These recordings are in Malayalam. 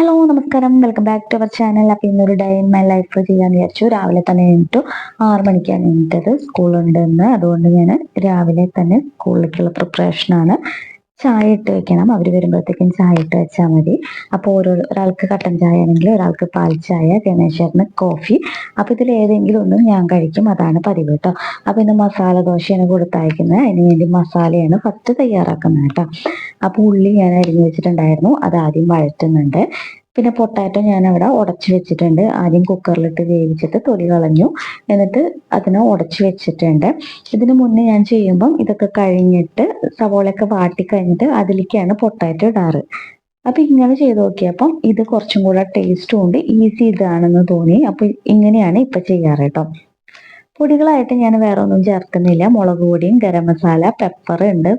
ഹലോ നമസ്കാരം. Welcome back to our channel അപ്പോൾ ഇന്നൊരു ഡേ ഇൻ മൈ ലൈഫ് ചെയ്യാൻ വിചാരിച്ചു. രാവിലെ തന്നെ എണീറ്റു. ആറ് മണിക്കാണ് എണീറ്റത്. സ്കൂളുണ്ടെന്ന് അതുകൊണ്ട് ഞാൻ രാവിലെ തന്നെ സ്കൂളിലേക്കുള്ള പ്രിപ്പറേഷനാണ് ചായ ഇട്ട് വെക്കണം. അവർ വരുമ്പോഴത്തേക്കും ചായ ഇട്ട് വെച്ചാൽ മതി. അപ്പോൾ ഓരോ ഒരാൾക്ക് കട്ടൻ ചായ ആണെങ്കിൽ ഒരാൾക്ക് പാൽ ചായ ഗണേശ്വരന് കോഫി. അപ്പോൾ ഇതിൽ ഏതെങ്കിലും ഒന്നും ഞാൻ കഴിക്കും. അതാണ് പതിവ് കേട്ടോ അപ്പോൾ ഇന്ന് മസാല ദോശയാണ് കൊടുത്തയക്കുന്നത് അതിന് വേണ്ടി മസാലയാണ് ഫസ്റ്റ് തയ്യാറാക്കുന്നത് കേട്ടോ അപ്പോൾ ഉള്ളി ഞാൻ അരിഞ്ഞു വെച്ചിട്ടുണ്ടായിരുന്നു. അത് ആദ്യം വഴറ്റുന്നുണ്ട്. പിന്നെ പൊട്ടാറ്റോ ഞാൻ അവിടെ ഉടച്ചു വെച്ചിട്ടുണ്ട്. ആദ്യം കുക്കറിലിട്ട് വേവിച്ചിട്ട് തൊലി കളഞ്ഞു. എന്നിട്ട് അതിനെ ഉടച്ചു വെച്ചിട്ടുണ്ട്. ഇതിന് മുന്നേ ഞാൻ ചെയ്യുമ്പം ഇതൊക്കെ കഴിഞ്ഞിട്ട് സവോളയൊക്കെ വാട്ടി കഴിഞ്ഞിട്ട് അതിലേക്കാണ് പൊട്ടാറ്റോ ഇടാറ്. അപ്പൊ ഇങ്ങനെ ചെയ്ത് നോക്കിയപ്പം ഇത് കുറച്ചും കൂടെ ടേസ്റ്റും ഉണ്ട് ഈസി ഇതാണെന്ന് തോന്നി. അപ്പൊ ഇങ്ങനെയാണ് ഇപ്പൊ ചെയ്യാറ് കേട്ടോ. പൊടികളായിട്ട് ഞാൻ വേറെ ഒന്നും ചേർക്കുന്നില്ല. മുളക് പൊടിയും ഗരം മസാല പെപ്പർ ഉണ്ട്.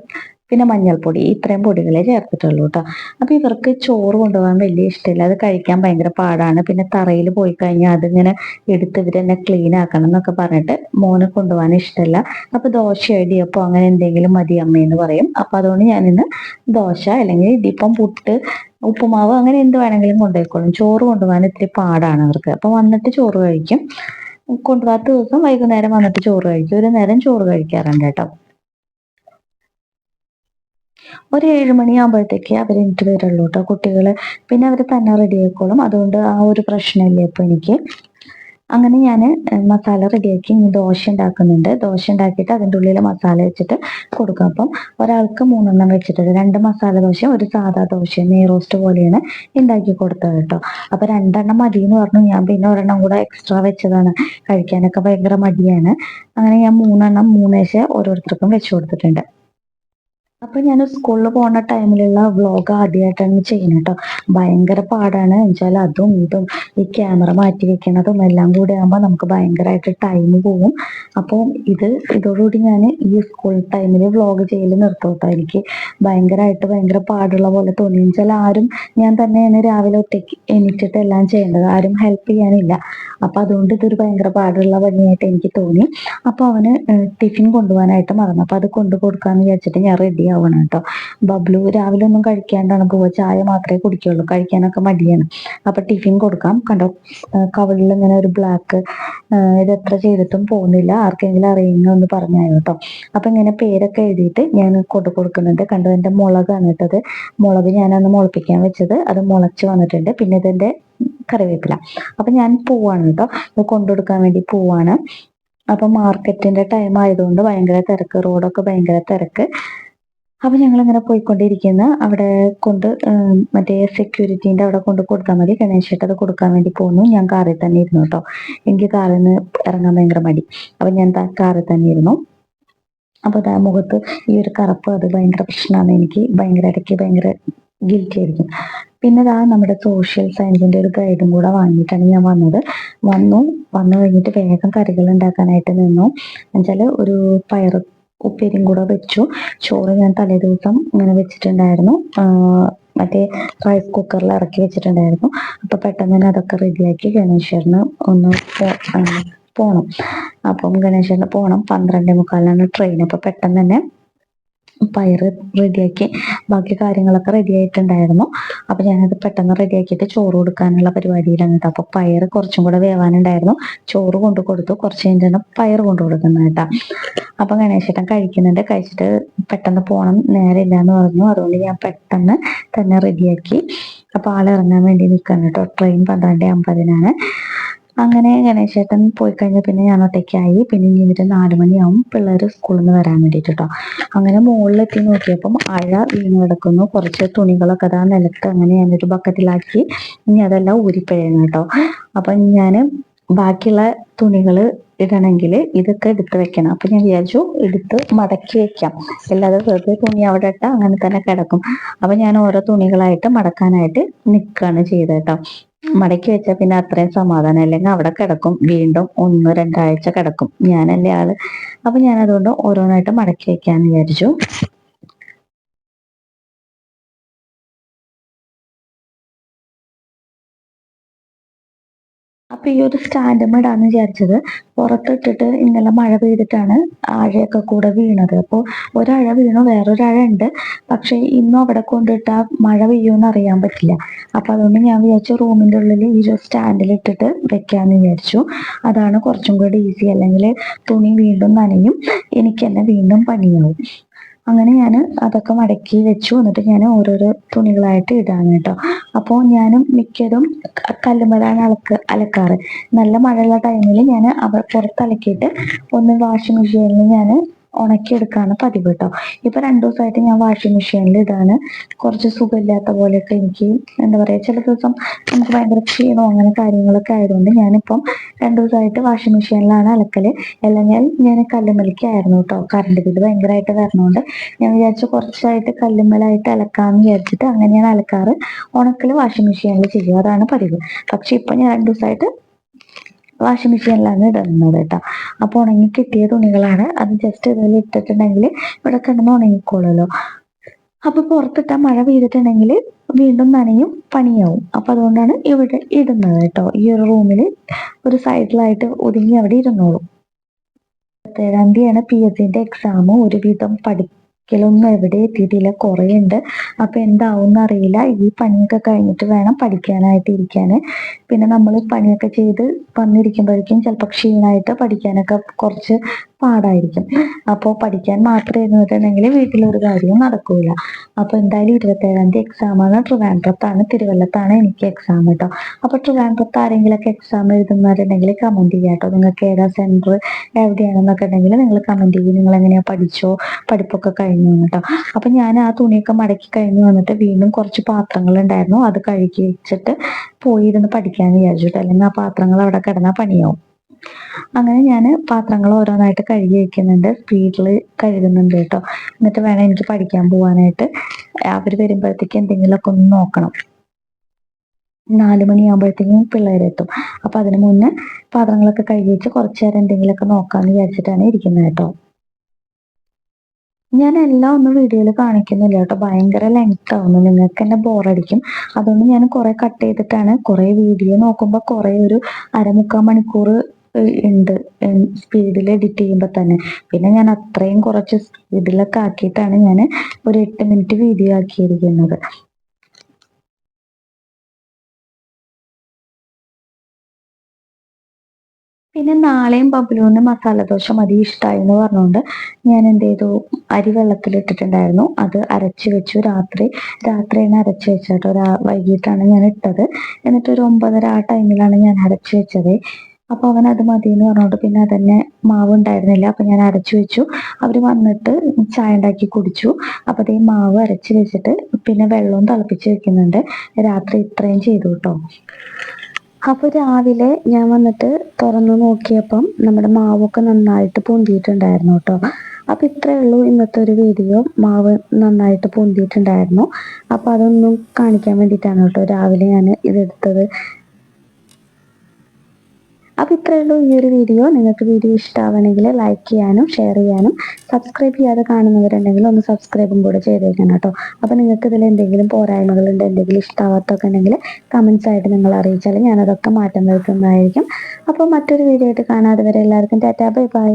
പിന്നെ മഞ്ഞൾപ്പൊടി ഇത്രയും പൊടികളെ ചേർത്തിട്ടുള്ളൂ കേട്ടോ അപ്പൊ ഇവർക്ക് ചോറ് കൊണ്ടുപോകാൻ വലിയ ഇഷ്ടമില്ല. അത് കഴിക്കാൻ ഭയങ്കര പാടാണ്. പിന്നെ തറയിൽ പോയി കഴിഞ്ഞാൽ അതിങ്ങനെ എടുത്ത് ഇവരെന്നെ ക്ലീൻ ആക്കണം എന്നൊക്കെ പറഞ്ഞിട്ട് മോനെ കൊണ്ടുപോകാൻ ഇഷ്ടമല്ല. അപ്പൊ ദോശ ഇടിയപ്പോ അങ്ങനെ എന്തെങ്കിലും മതി അമ്മയെന്ന് പറയും. അപ്പൊ അതുകൊണ്ട് ഞാനിന്ന് ദോശ അല്ലെങ്കിൽ ഇടിയപ്പം പുട്ട് ഉപ്പുമാവ് അങ്ങനെ എന്ത് വേണമെങ്കിലും കൊണ്ടുപോയിക്കോളും. ചോറ് കൊണ്ടുപോകാൻ ഇത്തിരി പാടാണ് അവർക്ക്. അപ്പൊ വന്നിട്ട് ചോറ് കഴിക്കും. കൊണ്ടുപോകാത്ത ദിവസം വൈകുന്നേരം വന്നിട്ട് ചോറ് കഴിക്കും. ഒരു നേരം ചോറ് കഴിക്കാറുണ്ട് കേട്ടോ. ഒരു ഏഴ് മണിയാകുമ്പോഴത്തേക്ക് അവർ എനിക്ക് വരുള്ളൂ കേട്ടോ കുട്ടികൾ പിന്നെ അവർ തന്നെ റെഡി ആക്കോളും അതുകൊണ്ട് ആ ഒരു പ്രശ്നമില്ല ഇപ്പൊ എനിക്ക്. അങ്ങനെ ഞാൻ മസാല റെഡിയാക്കി ഇനി ദോശ ഉണ്ടാക്കുന്നുണ്ട്. ദോശ ഉണ്ടാക്കിയിട്ട് അതിന്റെ ഉള്ളിൽ മസാല വെച്ചിട്ട് കൊടുക്കും. അപ്പം ഒരാൾക്ക് മൂന്നെണ്ണം വെച്ചിട്ടുണ്ട്. രണ്ട് മസാല ദോശ ഒരു സാധാ ദോശ നെയ് റോസ്റ്റ് പോലെയാണ് ഉണ്ടാക്കി കൊടുത്തത് കേട്ടോ അപ്പൊ രണ്ടെണ്ണം മതി എന്ന് പറഞ്ഞു. ഞാൻ പിന്നെ ഒരെണ്ണം കൂടെ എക്സ്ട്രാ വെച്ചതാണ്. കഴിക്കാനൊക്കെ ഭയങ്കര മടിയാണ്. അങ്ങനെ ഞാൻ മൂന്നെണ്ണം മൂന്നേശ ഓരോരുത്തർക്കും വെച്ചു കൊടുത്തിട്ടുണ്ട്. അപ്പൊ ഞാൻ സ്കൂളിൽ പോകുന്ന ടൈമിലുള്ള വ്ളോഗ് ആദ്യമായിട്ടാണ് ചെയ്യുന്നത് കേട്ടോ. ഭയങ്കര പാടാണ്. വെച്ചാൽ അതും ഇതും ഈ ക്യാമറ മാറ്റി വെക്കണതും എല്ലാം കൂടി ആകുമ്പോൾ നമുക്ക് ഭയങ്കരമായിട്ട് ടൈം പോകും അപ്പോൾ ഇത് ഇതോടുകൂടി ഞാൻ ഈ സ്കൂൾ ടൈമിൽ വ്ളോഗ് ചെയ്യൽ നിർത്തോട്ടോ എനിക്ക് ഭയങ്കരമായിട്ട് ഭയങ്കര പാടുള്ള പോലെ തോന്നി വെച്ചാൽ ആരും ഞാൻ തന്നെ തന്നെയാണ് രാവിലെ ഒറ്റയ്ക്ക് എണീറ്റിട്ട് എല്ലാം ചെയ്യേണ്ടത്. ആരും ഹെൽപ്പ് ചെയ്യാനില്ല. അപ്പൊ അതുകൊണ്ട് ഇതൊരു ഭയങ്കര പാടുള്ള പണിയായിട്ട് എനിക്ക് തോന്നി. അപ്പൊ അവന് ടിഫിൻ കൊണ്ടുപോകാനായിട്ട് മറന്നു. അപ്പൊ അത് കൊണ്ടു കൊടുക്കാന്ന് വിചാരിച്ചിട്ട് ഞാൻ റെഡി ആവണം കേട്ടോ. ബബ്ലു രാവിലെ ഒന്നും കഴിക്കാണ്ടാണ് പോവുക? ചായ മാത്രമേ കുടിക്കുള്ളൂ. കഴിക്കാനൊക്കെ മടിയാണ്. അപ്പൊ ടിഫിൻ കൊടുക്കാം. കണ്ടോ? കവളിൽ ഇങ്ങനെ ഒരു ബ്ലാക്ക് ഇത് എത്ര ചെയ്തിട്ടും പോകുന്നില്ല. ആർക്കെങ്കിലും അറിയുന്ന ഒന്ന് പറഞ്ഞായോ കേട്ടോ. അപ്പൊ ഇങ്ങനെ പേരൊക്കെ എഴുതിയിട്ട് ഞാൻ കൊണ്ടു കൊടുക്കുന്നുണ്ട്. കണ്ടോ? എന്റെ മുളകാണ് ഇട്ടത് മുളക് ഞാനന്ന് മുളപ്പിക്കാൻ വെച്ചത്. അത് മുളച്ച് വന്നിട്ടുണ്ട്. പിന്നെ ഇതെന്റെ കറിവേപ്പില. അപ്പൊ ഞാൻ പോവാണ് കേട്ടോ. കൊണ്ടു കൊടുക്കാൻ വേണ്ടി പോവാണ്. അപ്പൊ മാർക്കറ്റിന്റെ ടൈം ആയതുകൊണ്ട് ഭയങ്കര തിരക്ക്. റോഡൊക്കെ ഭയങ്കര തിരക്ക്. അപ്പൊ ഞങ്ങൾ ഇങ്ങനെ പോയിക്കൊണ്ടിരിക്കുന്ന. അവിടെ കൊണ്ട് മറ്റേ സെക്യൂരിറ്റീന്റെ അവിടെ കൊണ്ട് കൊടുത്താൽ മതി. ഗണേശേട്ട് അത് കൊടുക്കാൻ വേണ്ടി പോന്നു. ഞാൻ കാറിൽ തന്നെ ഇരുന്നു കേട്ടോ. എനിക്ക് കാറിൽ നിന്ന് ഇറങ്ങാൻ ഭയങ്കര മടി. അപ്പൊ ഞാൻ കാറിൽ തന്നെ ഇരുന്നു. അപ്പൊ അതാ മുഖത്ത് ഈ ഒരു കറുപ്പ് അത് ഭയങ്കര പ്രശ്നമാണ്. എനിക്ക് ഭയങ്കര ഇടയ്ക്ക് ഭയങ്കര ഗിൽറ്റി ആയിരിക്കും. പിന്നെ ഇതാ നമ്മുടെ സോഷ്യൽ സയൻസിന്റെ ഒരു ഗൈഡും കൂടെ വാങ്ങിയിട്ടാണ് ഞാൻ വന്നത്. വന്നു. വന്നു കഴിഞ്ഞിട്ട് വേഗം കറികൾ ഉണ്ടാക്കാനായിട്ട് നിന്നു. എന്നുവെച്ചാൽ ഒരു പയർ ഉപ്പേരിയും കൂടെ വെച്ചു. ചോറ് ഞാൻ തലേ ദിവസം ഇങ്ങനെ വെച്ചിട്ടുണ്ടായിരുന്നു. മറ്റേ റൈസ് കുക്കറിൽ ഇറക്കി വെച്ചിട്ടുണ്ടായിരുന്നു. അപ്പൊ പെട്ടെന്ന് തന്നെ അതൊക്കെ റെഡിയാക്കി ഗണേശ്വരന് ഒന്ന് പോണം. അപ്പം ഗണേശ്വരന് പോണം. പന്ത്രണ്ടേ മുക്കാലിനാണ് ട്രെയിൻ അപ്പൊ പെട്ടെന്ന് തന്നെ പയറ് റെഡിയാക്കി ബാക്കി കാര്യങ്ങളൊക്കെ റെഡി ആയിട്ടുണ്ടായിരുന്നു. അപ്പൊ ഞാനത് പെട്ടെന്ന് റെഡിയാക്കിയിട്ട് ചോറ് കൊടുക്കാനുള്ള പരിപാടിയിലാണ് കേട്ടോ. അപ്പൊ പയറ് കുറച്ചും കൂടെ വേവാനുണ്ടായിരുന്നു. ചോറ് കൊണ്ട് കൊടുത്തു. കുറച്ച് കഴിഞ്ഞാണ് പയർ കൊണ്ട് കൊടുക്കുന്നത് കേട്ടോ. അപ്പൊ ഗണേശേട്ടൻ കഴിക്കുന്നുണ്ട്. കഴിച്ചിട്ട് പെട്ടെന്ന് പോണം. നേരെ എന്ന് പറഞ്ഞു. അതുകൊണ്ട് ഞാൻ പെട്ടെന്ന് തന്നെ റെഡിയാക്കി അപ്പോൾ ആളിറങ്ങാൻ വേണ്ടി നിൽക്കണം കേട്ടോ. ട്രെയിൻ പന്ത്രണ്ട് അമ്പതിനാണ്. അങ്ങനെ ഗണേശേട്ടൻ പോയി കഴിഞ്ഞ പിന്നെ ഞാൻ ഒറ്റയ്ക്കായി. പിന്നെ ഇനി ഇവർ നാലു മണിയാവും പിള്ളേർ സ്കൂളിൽ നിന്ന് വരാൻ വേണ്ടിയിട്ട് കേട്ടോ അങ്ങനെ മുകളിലെത്തി നോക്കിയപ്പം അഴ വീണ് കിടക്കുന്നു. കുറച്ച് തുണികളൊക്കെ അതാ നിലത്ത് അങ്ങനെ ഞാനൊരു ബക്കറ്റിലാക്കി. ഇനി അതെല്ലാം ഊരിപ്പഴയണം കേട്ടോ. അപ്പൊ ഞാൻ ബാക്കിയുള്ള തുണികൾ ഇടണമെങ്കിൽ ഇതൊക്കെ എടുത്ത് വെക്കണം. അപ്പൊ ഞാൻ വിചാരിച്ചു എടുത്ത് മടക്കി വെക്കാം. അല്ലാതെ വെറുതെ തുണി അവിടെ ഇട്ട അങ്ങനെ തന്നെ കിടക്കും. അപ്പൊ ഞാൻ ഓരോ തുണികളായിട്ട് മടക്കാനായിട്ട് നിൽക്കുകയാണ് ചെയ്തത് കേട്ടോ. മടക്കി വെച്ചാൽ പിന്നെ അത്രയും സമാധാനം. അല്ലെങ്കിൽ അവിടെ കിടക്കും വീണ്ടും ഒന്ന് രണ്ടാഴ്ച കിടക്കും. ഞാനല്ലേ ആൾ. അപ്പൊ ഞാൻ അതുകൊണ്ട് ഓരോന്നായിട്ട് മടക്കി വെക്കാന്ന് വിചാരിച്ചു. അപ്പൊ ഈ ഒരു സ്റ്റാൻഡും ഇടാന്ന് വിചാരിച്ചത്. പുറത്തിട്ടിട്ട് ഇന്നലെ മഴ പെയ്തിട്ടാണ് ആഴയൊക്കെ കൂടെ വീണത്. അപ്പോൾ ഒരഴ വീണു വേറൊരഴ ഉണ്ട്. പക്ഷെ ഇന്നും അവിടെ കൊണ്ടിട്ടാ മഴ പെയ്യുമെന്ന് അറിയാൻ പറ്റില്ല. അപ്പൊ അതുകൊണ്ട് ഞാൻ വിചാരിച്ചു റൂമിന്റെ ഉള്ളിൽ ഈ ഒരു സ്റ്റാൻഡിൽ ഇട്ടിട്ട് വെക്കാന്ന് വിചാരിച്ചു. അതാണ് കുറച്ചും കൂടി ഈസി അല്ലെങ്കിൽ തുണി വീണ്ടും നനയും. എനിക്ക് തന്നെ വീണ്ടും പണിയാവും. അങ്ങനെ ഞാൻ അതൊക്കെ മടക്കി വെച്ചു. എന്നിട്ട് ഞാൻ ഓരോരോ തുണികളായിട്ട് ഇടാണ് കേട്ടോ. അപ്പോൾ ഞാനും മിക്കതും കല്ലുമ്പഴാണ് അലക്ക് അലക്കാറ്. നല്ല മഴയുള്ള ടൈമിൽ ഞാൻ അവ പുറത്ത് അലക്കിയിട്ട് ഒന്ന് വാഷിംഗ് മെഷീനിൽ ഞാൻ ഉണക്കിയെടുക്കാണ് പതിവ് കേട്ടോ ഇപ്പൊ രണ്ടു ദിവസമായിട്ട് ഞാൻ വാഷിംഗ് മെഷീനിൽ ഇടാണ് കുറച്ച് സുഖമില്ലാത്ത പോലെയൊക്കെ എനിക്ക് എന്താ പറയാ ചില ദിവസം നമുക്ക് ഭയങ്കര ക്ഷീണോ അങ്ങനെ കാര്യങ്ങളൊക്കെ ആയതുകൊണ്ട് ഞാനിപ്പം രണ്ടു ദിവസമായിട്ട് വാഷിംഗ് മെഷീനിലാണ് അലക്കൽ. അല്ലെങ്കിൽ ഞാൻ കല്ലുമലിക്കായിരുന്നു കേട്ടോ കറണ്ട് ബില്ല് ഭയങ്കരമായിട്ട് വരണോണ്ട്. ഞാൻ വിചാരിച്ചു കുറച്ചായിട്ട് കല്ലുമ്മലായിട്ട് അലക്കാന്ന് വിചാരിച്ചിട്ട് അങ്ങനെ ഞാൻ അലക്കാറ് ഉണക്കൽ വാഷിംഗ് മെഷീനിൽ ചെയ്യും. അതാണ് പതിവ്. പക്ഷെ ഇപ്പൊ ഞാൻ രണ്ടു ദിവസമായിട്ട് വാഷിംഗ് മെഷീനിലാണ് ഇടുന്നത് കേട്ടോ. അപ്പൊ ഉണങ്ങി കിട്ടിയ തുണികളാണ്. അത് ജസ്റ്റ് ഇതിൽ ഇട്ടിട്ടുണ്ടെങ്കിൽ ഇവിടെ കിടന്ന് ഉണങ്ങിക്കോളുമല്ലോ. അപ്പൊ പുറത്തിട്ട മഴ പെയ്തിട്ടുണ്ടെങ്കിൽ വീണ്ടും നനയും പണിയാവും. അപ്പൊ അതുകൊണ്ടാണ് ഇവിടെ ഇടുന്നത് കേട്ടോ. ഈ ഒരു റൂമിൽ ഒരു സൈഡിലായിട്ട് ഒതുങ്ങി അവിടെ ഇരുന്നോളും. ഇരുപത്തേഴാം തീയതിയാണ് പി എസ് സിന്റെ എക്സാം ഒരുവിധം പഠിക്കലൊന്നും എവിടെ എത്തിയിട്ടില്ല. കുറേ ഉണ്ട് അപ്പൊ എന്താവും അറിയില്ല. ഈ പണിയൊക്കെ കഴിഞ്ഞിട്ട് വേണം പഠിക്കാനായിട്ട് ഇരിക്കാൻ പിന്നെ നമ്മൾ പണിയൊക്കെ ചെയ്ത് വന്നിരിക്കുമ്പോഴേക്കും ചിലപ്പോൾ ക്ഷീണമായിട്ട് പഠിക്കാനൊക്കെ കുറച്ച് പാടായിരിക്കും. അപ്പോൾ പഠിക്കാൻ മാത്രം ഇരുന്നിട്ടുണ്ടെങ്കിൽ വീട്ടിലൊരു കാര്യവും നടക്കൂല. അപ്പോൾ എന്തായാലും ഇരുപത്തേഴാം തീയതി എക്സാം ആണ്. ട്രിവാൻഡ്രത്താണ് തിരുവല്ലത്താണ് എനിക്ക് എക്സാം കേട്ടോ അപ്പോൾ ട്രിവാൻഡ്രത്ത് ആരെങ്കിലൊക്കെ എക്സാം എഴുതുന്നവരുണ്ടെങ്കിൽ കമന്റ് ചെയ്യാം കേട്ടോ നിങ്ങൾക്ക് ഏതാ സെന്റർ എവിടെയാണെന്നൊക്കെ ഉണ്ടെങ്കിൽ നിങ്ങൾ കമന്റ് ചെയ്യും. നിങ്ങൾ എങ്ങനെയാ പഠിച്ചോ? പഠിപ്പൊക്കെ കഴിഞ്ഞു കേട്ടോ അപ്പോൾ ഞാൻ ആ തുണിയൊക്കെ മടക്കി കഴിഞ്ഞ് വന്നിട്ട് വീണ്ടും കുറച്ച് പാത്രങ്ങൾ ഉണ്ടായിരുന്നു. അത് കഴുകി വെച്ചിട്ട് പോയിരുന്ന് പഠിക്കാൻ വിചാരിച്ചിട്ട്. അല്ലെങ്കിൽ ആ പാത്രങ്ങൾ അവിടെ കിടന്നാൽ പണിയാവും. അങ്ങനെ ഞാൻ പാത്രങ്ങൾ ഓരോന്നായിട്ട് കഴുകി വെക്കുന്നുണ്ട്. സ്പീഡിൽ കഴുകുന്നുണ്ട് കേട്ടോ. എന്നിട്ട് വേണം എനിക്ക് പഠിക്കാൻ പോവാനായിട്ട്. അവർ വരുമ്പോഴത്തേക്ക് എന്തെങ്കിലുമൊക്കെ ഒന്ന് നോക്കണം. നാല് മണിയാകുമ്പോഴത്തേക്കും പിള്ളേരെത്തും അപ്പൊ അതിന് മുന്നേ പാത്രങ്ങളൊക്കെ കഴുകി വെച്ച് കുറച്ച് നേരം എന്തെങ്കിലുമൊക്കെ നോക്കാന്ന് വിചാരിച്ചിട്ടാണ് ഇരിക്കുന്നത് കേട്ടോ. ഞാൻ എല്ലാം ഒന്നും വീഡിയോയിൽ കാണിക്കുന്നില്ല കേട്ടോ. ഭയങ്കര ലെങ്ത് ആവുന്നു. നിങ്ങൾക്ക് തന്നെ ബോറടിക്കും അതുകൊണ്ട് ഞാൻ കുറെ കട്ട് ചെയ്തിട്ടാണ് കുറെ വീഡിയോ നോക്കുമ്പോൾ കുറെ ഒരു അരമുക്കാൽ മണിക്കൂർ ഉണ്ട്. സ്പീഡിൽ എഡിറ്റ് ചെയ്യുമ്പോൾ തന്നെ. പിന്നെ ഞാൻ അത്രയും കുറച്ച് സ്പീഡിലൊക്കെ ആക്കിയിട്ടാണ് ഞാൻ ഒരു എട്ട് മിനിറ്റ് വീഡിയോ ആക്കിയിരിക്കുന്നത്. പിന്നെ നാളെയും ബബ്ലൂന്ന് മസാല ദോശ മതി ഇഷ്ടമായി എന്ന് പറഞ്ഞുകൊണ്ട് ഞാൻ എന്ത് ചെയ്തു? അരി വെള്ളത്തിലിട്ടിട്ടുണ്ടായിരുന്നു അത് അരച്ച് വെച്ചു രാത്രി. രാത്രിയാണ് അരച്ച് വെച്ചിട്ട് ഒരു വൈകിട്ടാണ് ഞാൻ ഇട്ടത്. എന്നിട്ട് ഒരു ഒമ്പതര ആ ടൈമിലാണ് ഞാൻ അരച്ച് വെച്ചത്. അപ്പൊ അവൻ അത് മതി എന്ന് പറഞ്ഞോണ്ട് പിന്നെ അതന്നെ മാവ് ഉണ്ടായിരുന്നില്ല അപ്പൊ ഞാൻ അരച്ചു വെച്ചു. അവർ വന്നിട്ട് ചായ ഉണ്ടാക്കി കുടിച്ചു. അപ്പൊ അതേ മാവ് അരച്ച് വെച്ചിട്ട് പിന്നെ വെള്ളവും തിളപ്പിച്ച് വെക്കുന്നുണ്ട്. രാത്രി ഇത്രയും ചെയ്തു കേട്ടോ. അപ്പൊ രാവിലെ ഞാൻ വന്നിട്ട് തുറന്നു നോക്കിയപ്പം നമ്മുടെ മാവൊക്കെ നന്നായിട്ട് പൊന്തിയിട്ടുണ്ടായിരുന്നു കേട്ടോ. അപ്പൊ ഇത്രയേ ഉള്ളൂ ഇന്നത്തെ ഒരു വീഡിയോ. മാവ് നന്നായിട്ട് പൊന്തിയിട്ടുണ്ടായിരുന്നു. അപ്പോൾ അതൊന്നും കാണിക്കാൻ വേണ്ടിയിട്ടാണ് കേട്ടോ രാവിലെ ഞാൻ ഇതെടുത്തത് അപ്പൊ ഇത്രയേ ഉള്ളൂ ഈ ഒരു വീഡിയോ. നിങ്ങൾക്ക് വീഡിയോ ഇഷ്ടമാവണമെങ്കിൽ ലൈക്ക് ചെയ്യാനും ഷെയർ ചെയ്യാനും സബ്സ്ക്രൈബ് ചെയ്യാതെ കാണുന്നവരുണ്ടെങ്കിൽ ഒന്ന് സബ്സ്ക്രൈബും കൂടെ ചെയ്തേക്കണം കേട്ടോ. അപ്പോൾ നിങ്ങൾക്ക് ഇതിൽ എന്തെങ്കിലും പോരായ്മകളുണ്ട് എന്തെങ്കിലും ഇഷ്ടമാവാത്തൊക്കെ ഉണ്ടെങ്കിൽ കമൻസ് ആയിട്ട് നിങ്ങൾ അറിയിച്ചാൽ ഞാനതൊക്കെ മാറ്റം വരുത്തുന്നതായിരിക്കും അപ്പോൾ മറ്റൊരു വീഡിയോ ആയിട്ട് കാണാതെ വരെ എല്ലാവർക്കും ടാറ്റാ ബൈ ബൈ.